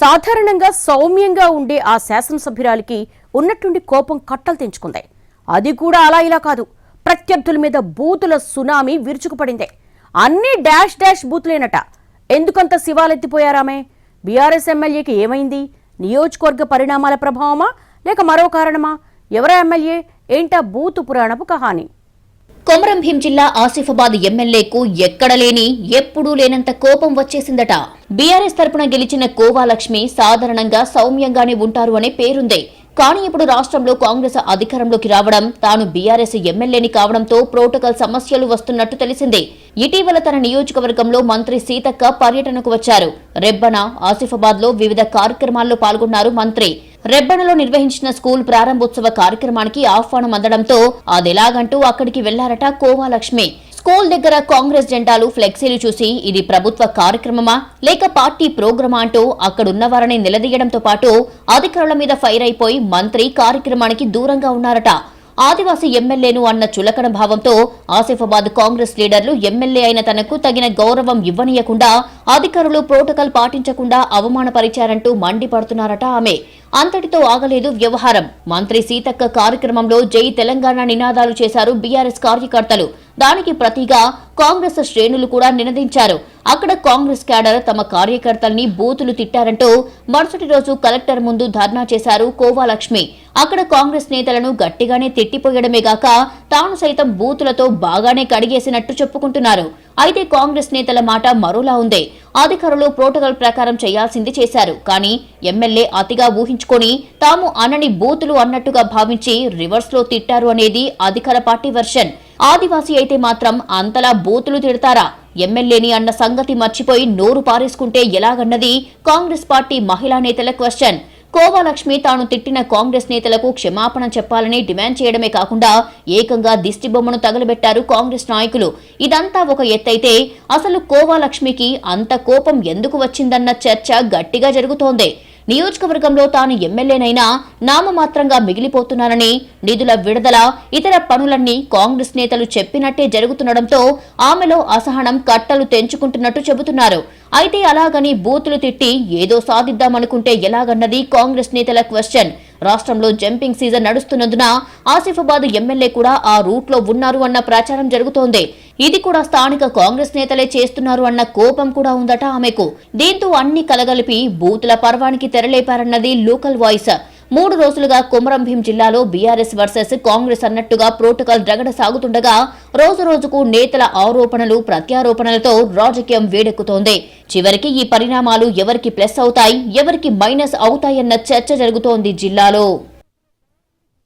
సాధారణంగా సౌమ్యంగా ఉండే ఆ శాసనసభ్యురాలికి ఉన్నట్టుండి కోపం కట్టలు తెంచుకుంది. అది కూడా అలా ఇలా కాదు. ప్రత్యర్థుల మీద బూతుల సునామీ విరుచుకుపడింది. అన్ని డాష్ డాష్ బూతులేనట. ఎందుకంత శివాలెత్తిపోయారామే? బీఆర్ఎస్ ఎమ్మెల్యేకి ఏమైంది? నియోజకవర్గ పరిణామాల ప్రభావమా? లేక మరో కారణమా? ఎవరా ఎమ్మెల్యే? ఏంటా బూతు పురాణపు కహాని? కొమరం భీం జిల్లా ఆసిఫాబాద్ ఎమ్మెల్యేకు ఎక్కడ లేని ఎప్పుడూ లేనంత కోపం వచ్చేసిందట. బీఆర్ఎస్ తరపున గెలిచిన కోవాలక్ష్మి సాధారణంగా సౌమ్యంగానే ఉంటారు అనే పేరుంది. కానీ ఇప్పుడు రాష్ట్రంలో కాంగ్రెస్ అధికారంలోకి రావడం తాను బీఆర్ఎస్ ఎమ్మెల్యేని కావడంతో ప్రోటోకాల్ సమస్యలు వస్తున్నట్టు తెలిసింది. ఇటీవల తన నియోజకవర్గంలో మంత్రి సీతక్క పర్యటనకు వచ్చారు. రెబ్బన ఆసిఫాబాద్లో వివిధ కార్యక్రమాల్లో పాల్గొన్నారు మంత్రి. రెబ్బనలో నిర్వహించిన స్కూల్ ప్రారంభోత్సవ కార్యక్రమానికి ఆహ్వానం అందడంతో అదెలాగంటూ అక్కడికి వెళ్ళారట కోవాలక్ష్మి. స్కూల్ దగ్గర కాంగ్రెస్ జెండాలు ఫ్లెక్సీలు చూసి ఇది ప్రభుత్వ కార్యక్రమమా? లేక పార్టీ ప్రోగ్రామా అంటూ అక్కడున్న వారిని నిలదీయడంతో పాటు అధికారుల మీద ఫైర్ అయిపోయి మంత్రి కార్యక్రమానికి దూరంగా ఉన్నారట. ఆదివాసీ ఎమ్మెల్యేను అన్న చులకన భావంతో ఆసిఫాబాద్ కాంగ్రెస్ లీడర్లు ఎమ్మెల్యే అయిన తనకు తగిన గౌరవం ఇవ్వనీయకుండా అధికారులు ప్రోటోకాల్ పాటించకుండా అవమానపరిచారంటూ మండిపడుతున్నారట ఆమె. అంతటితో ఆగలేదు వ్యవహారం. మంత్రి సీతక్క కార్యక్రమంలో జై తెలంగాణ నినాదాలు చేశారు బీఆర్ఎస్ కార్యకర్తలు. దానికి ప్రతిగా కాంగ్రెస్ శ్రేణులు కూడా నినదించారు. అక్కడ కాంగ్రెస్ క్యాడర్ తమ కార్యకర్తల్ని బూతులు తిట్టారంటూ మరుసటి రోజు కలెక్టర్ ముందు ధర్నా చేశారు కోవాలక్ష్మి. అక్కడ కాంగ్రెస్ నేతలను గట్టిగానే తిట్టిపోయడమే గాక తాను సైతం బూతులతో బాగానే కడిగేసినట్టు చెప్పుకుంటున్నారు. అయితే కాంగ్రెస్ నేతల మాట మరోలా ఉంది. అధికారులు ప్రోటోకాల్ ప్రకారం చేయాల్సింది చేశారు. కానీ ఎమ్మెల్యే అతిగా ఊహించుకొని తాము అనని బూతులు అన్నట్టుగా భావించి రివర్స్లో తిట్టారు అనేది అధికార పార్టీ వెర్షన్. ఆదివాసీ అయితే మాత్రం అంతలా బూతులు తిడతారా? ఎమ్మెల్యేని అన్న సంగతి మర్చిపోయి నోరు పారేసుకుంటే ఎలాగన్నది కాంగ్రెస్ పార్టీ మహిళా నేతల క్వశ్చన్. కోవాలక్ష్మి తాను తిట్టిన కాంగ్రెస్ నేతలకు క్షమాపణ చెప్పాలని డిమాండ్ చేయడమే కాకుండా ఏకంగా దిష్టిబొమ్మను తగలబెట్టారు కాంగ్రెస్ నాయకులు. ఇదంతా ఒక ఎత్తైతే అసలు కోవాలక్ష్మికి అంత కోపం ఎందుకు వచ్చిందన్న చర్చ గట్టిగా జరుగుతోంది. నియోజకవర్గంలో తాను ఎమ్మెల్యేనైనా నామమాత్రంగా మిగిలిపోతున్నానని నిధుల విడుదల ఇతర పనులన్నీ కాంగ్రెస్ నేతలు చెప్పినట్టే జరుగుతుండటంతో ఆమెలో అసహనం కట్టలు తెంచుకుంటున్నట్టు చెబుతున్నారు. అయితే అలాగని బూతులు తిట్టి ఏదో సాధిద్దామనుకుంటే ఎలాగన్నది కాంగ్రెస్ నేతల క్వశ్చన్. రాష్ట్రంలో జంపింగ్ సీజన్ నడుస్తున్నందున ఆసిఫాబాద్ ఎమ్మెల్యే కూడా ఆ రూట్లో ఉన్నారు అన్న ప్రచారం జరుగుతోంది. ఇది కూడా స్థానిక కాంగ్రెస్ నేతలే చేస్తున్నారు అన్న కోపం కూడా ఉందట ఆమెకు. దీంతో అన్ని కలగలిపి బూతుల పర్వానికి తెరలేపారన్నది లోకల్ వాయిస్. మూడు రోజులుగా కొమరం భీం జిల్లాలో బీఆర్ఎస్ వర్సెస్ కాంగ్రెస్ అన్నట్టుగా ప్రోటోకాల్ రగడ సాగుతుండగా రోజు రోజుకు నేతల ఆరోపణలు ప్రత్యారోపణలతో రాజకీయం వేడెక్కుతోంది. చివరికి ఈ పరిణామాలు ఎవరికి ప్లస్ అవుతాయి ఎవరికి మైనస్ అవుతాయన్న చర్చ జరుగుతోంది జిల్లాలో.